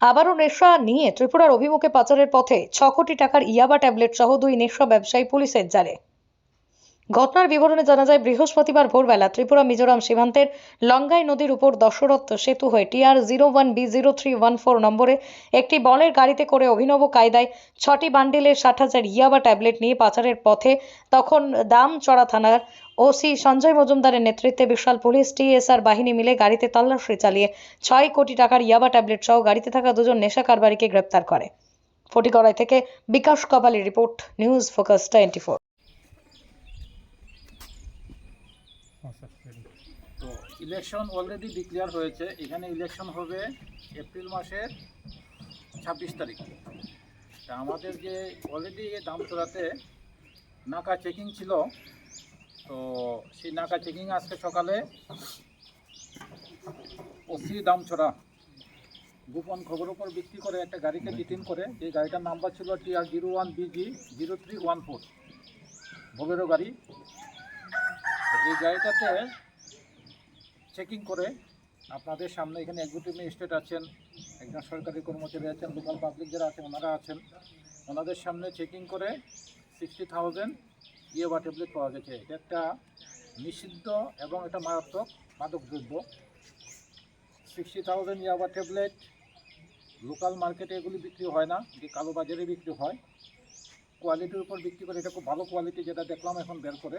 আবারও নেশা নিয়ে ত্রিপুরার অভিমুখে পাচারের পথে ছ কোটি টাকার ইয়াবা ট্যাবলেট সহ দুই নেশা ব্যবসায়ী পুলিশের জালে। ঘটনার বিবরণে জানা যায়, বৃহস্পতিবার ভোরবেলা ত্রিপুরা মিজোরাম সীমান্তের লঙ্গাই নদীর উপর দশরথ সেতু হয়ে TR zero one B zero three one four নম্বরে একটি বলের গাড়িতে করে অভিনব কায়দায় ছটি বান্ডিলের ষাট হাজার ইয়াবা ট্যাবলেট নিয়ে পাচারের পথে তখন দাম চড়া থানার ওসি সঞ্জয় মজুমদারের নেতৃত্বে বিশাল পুলিশ টিএসআর বাহিনী মিলে গাড়িতে তল্লাশি চালিয়ে ছয় কোটি টাকার ইয়াবা ট্যাবলেট সহ গাড়িতে থাকা দুজন নেশা কারবারিকে গ্রেপ্তার করে। ফটিকড়াই থেকে বিকাশ কপালের report, news focus twenty four তো ইলেকশন অলরেডি ডিক্লেয়ার হয়েছে। এখানে ইলেকশন হবে এপ্রিল মাসের ছাব্বিশ তারিখ। তা আমাদের যে অলরেডি দামচড়াতে নাকা চেকিং ছিল তো সেই নাকা চেকিং আজকে সকালে ওসি দামছড়া গোপন খবর উপর ভিত্তি করে একটা গাড়িকে ডিটেন করে। যে গাড়িটার নাম্বার ছিল TR zero one BG zero three one four. Bolero গাড়ি। এই গাড়িটাতে চেকিং করে আপনাদের সামনে এখানে এক্সিকিউটিভ ম্যাজিস্ট্রেট আছেন, একজন সরকারি কর্মচারী আছেন লোকাল পাবলিক যারা আছেন, ওনারা আছেন। ওনাদের সামনে চেকিং করে সিক্সটি থাউজেন্ড ইয়েবা ট্যাবলেট পাওয়া গেছে। এটা একটা নিষিদ্ধ এবং এটা মারাত্মক মাদক দ্রব্য। Sixty thousand yaba tablet local মার্কেটে এগুলি বিক্রি হয় না, যে কালো বাজারে বিক্রি হয়। কোয়ালিটির উপর বিক্রি করে এটা খুব ভালো কোয়ালিটি যেটা দেখলাম এখন বের করে।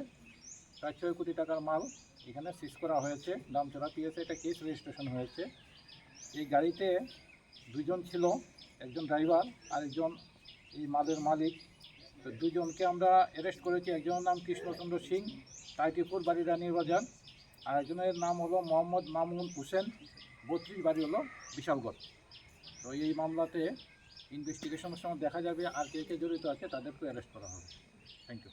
প্রায় ছয় কোটি টাকার মাল এখানে সিজ করা হয়েছে দামচড়া পিএসএ এটা কেস রেজিস্ট্রেশন হয়েছে। এই গাড়িতে দুজন ছিল, একজন ড্রাইভার আর একজন এই মালের মালিক। তো দুজনকে আমরা অ্যারেস্ট করেছি, একজনের নাম কৃষ্ণচন্দ্র সিং, তাইটিপুর বাড়ি রানীর বাজার, আর একজনের নাম হলো মোহাম্মদ মামুন হোসেন, বত্রিশ বাড়ি হলো বিশালগড়। তো এই মামলাতে ইনভেস্টিগেশনের সময় দেখা যাবে আর কে কে জড়িত আছে তাদেরকে অ্যারেস্ট করা হবে। Thank you